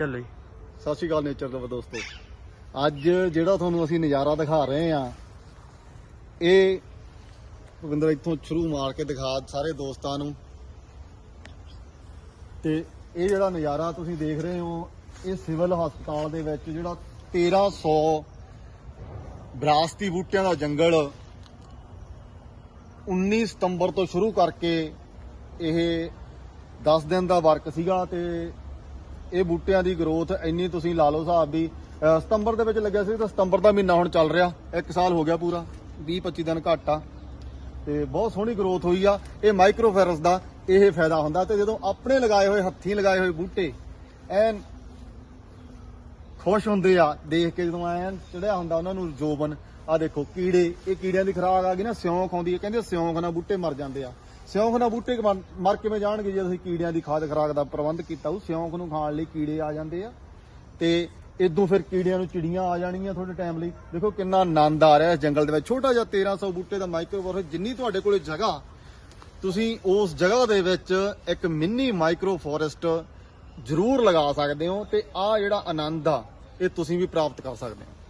ਚੱਲੋ ਸਤਿ ਸ਼੍ਰੀ ਅਕਾਲ nature lover ਦੋਸਤੋ। ਅੱਜ ਜਿਹੜਾ ਤੁਹਾਨੂੰ ਅਸੀਂ ਨਜ਼ਾਰਾ ਦਿਖਾ ਰਹੇ ਆ ਇਹ ਭਵਿੰਦਰ ਇੱਥੋਂ ਸ਼ੁਰੂ ਮਾਰ ਕੇ ਦਿਖਾ ਸਾਰੇ ਦੋਸਤਾਂ ਨੂੰ। ਤੇ ਇਹ ਜਿਹੜਾ ਨਜ਼ਾਰਾ ਤੁਸੀਂ ਦੇਖ ਰਹੇ ਹੋ, ਇਹ ਸਿਵਲ ਹਸਪਤਾਲ ਦੇ ਵਿੱਚ ਜਿਹੜਾ 1300 ਵਿਰਾਸਤੀ ਬੂਟਿਆਂ ਦਾ ਜੰਗਲ 19 ਸਤੰਬਰ ਤੋਂ ਸ਼ੁਰੂ ਕਰਕੇ ਇਹ 10 ਦਿਨ ਦਾ ਵਰਕ ਸੀਗਾ ਤੇ ਇਹ ਬੂਟਿਆਂ ਦੀ ਗਰੋਥ ਇੰਨੀ ਤੁਸੀਂ ਲਾ ਲਓ ਹਿਸਾਬ ਵੀ ਸਤੰਬਰ ਦੇ ਵਿੱਚ ਲੱਗਿਆ ਸੀ ਤਾਂ ਸਤੰਬਰ ਦਾ ਮਹੀਨਾ ਹੁਣ ਚੱਲ ਰਿਹਾ। ਇੱਕ ਸਾਲ ਹੋ ਗਿਆ ਪੂਰਾ 20 25 ਦਿਨ ਘੱਟ ਆ। ਤੇ ਬਹੁਤ ਸੋਹਣੀ ਗਰੋਥ ਹੋਈ ਆ। ਇਹ ਮਾਈਕਰੋਫੈਰਸ ਦਾ ਇਹ ਫਾਇਦਾ ਹੁੰਦਾ ਤੇ ਜਦੋਂ ਆਪਣੇ ਲਗਾਏ ਹੋਏ, ਹੱਥੀਂ ਲਗਾਏ ਹੋਏ ਬੂਟੇ, ਐਨ ਖੁਸ਼ ਹੁੰਦੇ ਆ, ਦੇਖ ਕੇ ਜਦੋਂ ਐਨ ਚੜਿਆ ਹੁੰਦਾ ਉਹਨਾਂ ਨੂੰ ਜੋਬਨ। ਆ ਦੇਖੋ, ਕੀੜੇ, ਇਹ ਕੀੜਿਆਂ ਦੀ ਖਰਾਕ ਆ ਗਈ ਨਾ, ਸਿਉਂਖ ਆਉਂਦੀ ਹੈ ਕਹਿੰਦੇ ਸਿਉਂਖ ਨਾਲ ਬੂਟੇ ਮਰ ਜਾਂਦੇ ਆ। ਸਿਉਂਖ ਨਾਲ ਬੂਟੇ ਮਰ- ਕਿਵੇਂ ਜਾਣਗੇ ਜੇ ਅਸੀਂ ਕੀੜਿਆਂ ਦੀ ਖਾਦ ਖਰਾਕ ਦਾ ਪ੍ਰਬੰਧ ਕੀਤਾ? ਉਹ ਸਿਉਂਖ ਨੂੰ ਖਾਣ ਲਈ ਕੀੜੇ ਆ ਜਾਂਦੇ ਆ। ਤੇ ਇਦੋਂ ਫਿਰ ਕੀੜਿਆਂ ਨੂੰ ਚਿੜੀਆਂ ਆ ਜਾਣਗੀਆਂ ਤੁਹਾਡੇ ਟਾਈਮ ਲਈ। ਦੇਖੋ ਕਿੰਨਾ ਆਨੰਦ ਆ ਰਿਹਾ ਇਸ ਜੰਗਲ ਦੇ ਵਿੱਚ। ਛੋਟਾ ਜਿਹਾ 1300 ਬੂਟੇ ਦਾ ਮਾਈਕਰੋ ਜਿੰਨੀ ਤੁਹਾਡੇ ਕੋਲੇ ਜਗ੍ਹਾ, ਤੁਸੀਂ ਉਸ ਜਗ੍ਹਾ ਦੇ ਵਿੱਚ ਇੱਕ ਮਿੰਨੀ ਮਾਈਕਰੋ ਫੋਰੈਸਟ ਜ਼ਰੂਰ ਲਗਾ ਸਕਦੇ ਹੋ। ਤੇ ਆ ਜਿਹੜਾ ਆਨੰਦ ਆ ਇਹ ਤੁਸੀਂ ਵੀ ਪ੍ਰਾਪਤ ਕਰ ਸਕਦੇ ਹੋ।